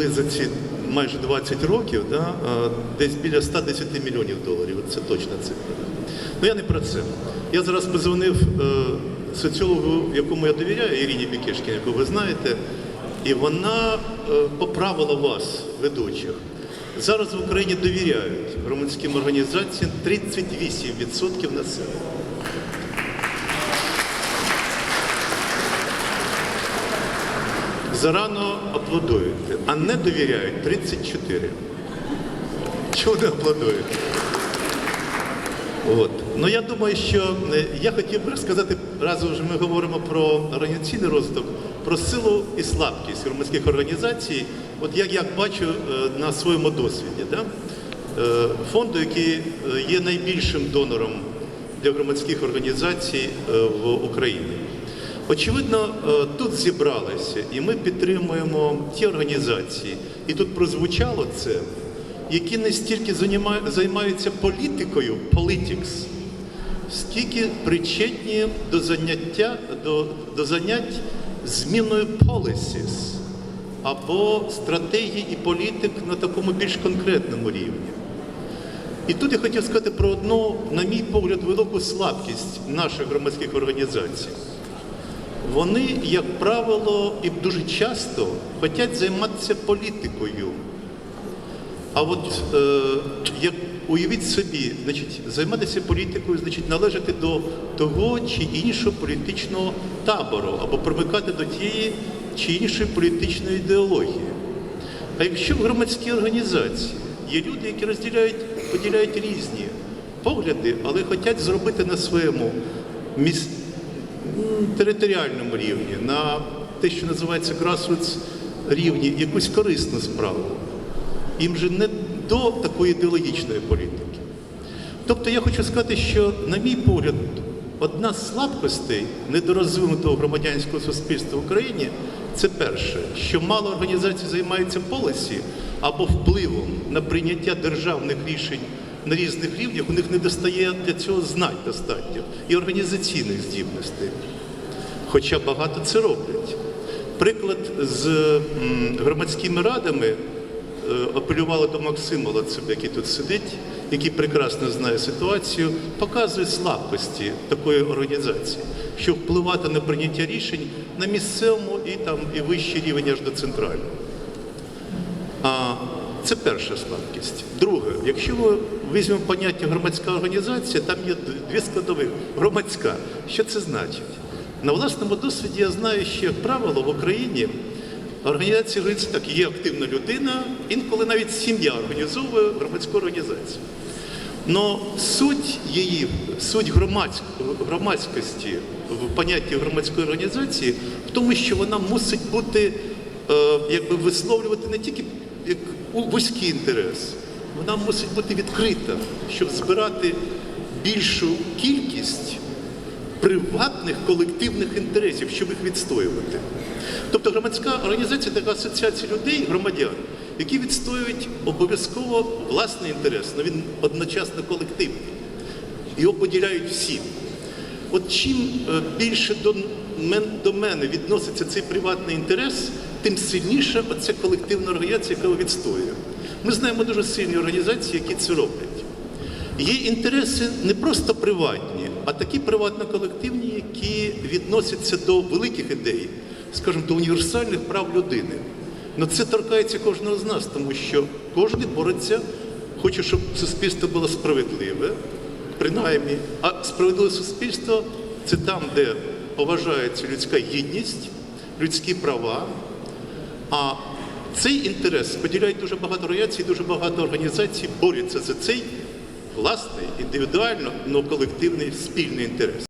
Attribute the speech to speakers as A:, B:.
A: передали за ці майже 20 років да, десь біля 110 мільйонів доларів. Це точна цифра. Ну я не про це. Я зараз позвонив е, соціологу, якому я довіряю, Ірині Бікешкін, яку ви знаєте, і вона е, поправила вас, ведучих. Зараз в Україні довіряють громадським організаціям 38% населення. Зарано аплодуєте, а не довіряють 34. Чого не аплодуєте? От. Ну я думаю, що е, я хотів би розказати, раз вже ми говоримо про організаційний розвиток, про силу і слабкість громадських організацій, от як я бачу е, на своєму досвіді. Да? Е, Фонду, який є найбільшим донором для громадських організацій в Україні. Очевидно, е, тут зібралися, і ми підтримуємо ті організації, і тут прозвучало це, які не стільки займаються політикою, politics, скільки причетні до заняття до, до занять зміною policies або стратегії і політик на такому більш конкретному рівні. І тут я хотів сказати про одну, на мій погляд, велику слабкість наших громадських організацій. Вони, як правило, і дуже часто хочуть займатися політикою. А от е, як уявіть собі, значить, займатися політикою, значить, належати до того чи іншого політичного табору або примикати до тієї чи іншої політичної ідеології. А якщо в громадській організації є люди, які розділяють, поділяють різні погляди, але хочуть зробити на своєму міс... територіальному рівні, на те, що називається grassroots рівні, якусь корисну справу, їм же не до такої ідеологічної політики. Тобто я хочу сказати, що, на мій погляд, одна з слабкостей недорозвинутого громадянського суспільства в Україні це перше, що мало організацій займаються полісі або впливом на прийняття державних рішень на різних рівнях, у них не достає для цього знань достатньо і організаційних здібностей. Хоча багато це роблять. Приклад з громадськими радами е, апелювали до Максима Лацуба, який тут сидить, який прекрасно знає ситуацію, показує слабкості такої організації, що впливати на прийняття рішень на місцевому і там і вищий рівень аж до центрального. Це перша слабкість. Друге, якщо ми візьмемо поняття громадська організація, там є дві складові. Громадська. Що це значить? На власному досвіді я знаю, що, як правило, в Україні організація так, є активна людина, інколи навіть сім'я організовує громадську організацію. Но суть її, суть громадськ, громадськості в понятті громадської організації в тому, що вона мусить бути, е, якби висловлювати не тільки як вузький інтерес, вона мусить бути відкрита, щоб збирати більшу кількість приватних колективних інтересів, щоб їх відстоювати. Тобто громадська організація така асоціація людей, громадян, які відстоюють обов'язково власний інтерес, але він одночасно колективний. Його поділяють всі. От чим е, більше до мене відноситься цей приватний інтерес, тим сильніша оця колективна організація, яка відстоює. Ми знаємо дуже сильні організації, які це роблять. Є інтереси не просто приватні, а такі приватно-колективні, які відносяться до великих ідей, скажімо, до універсальних прав людини. Ну це торкається кожного з нас, тому що кожен бореться, хоче, щоб суспільство було справедливе, принаймні. А справедливе суспільство це там, де поважається людська гідність, людські права. А цей інтерес поділяють дуже багато рояцій, дуже багато організацій борються за цей власний, індивідуально, але колективний спільний інтерес.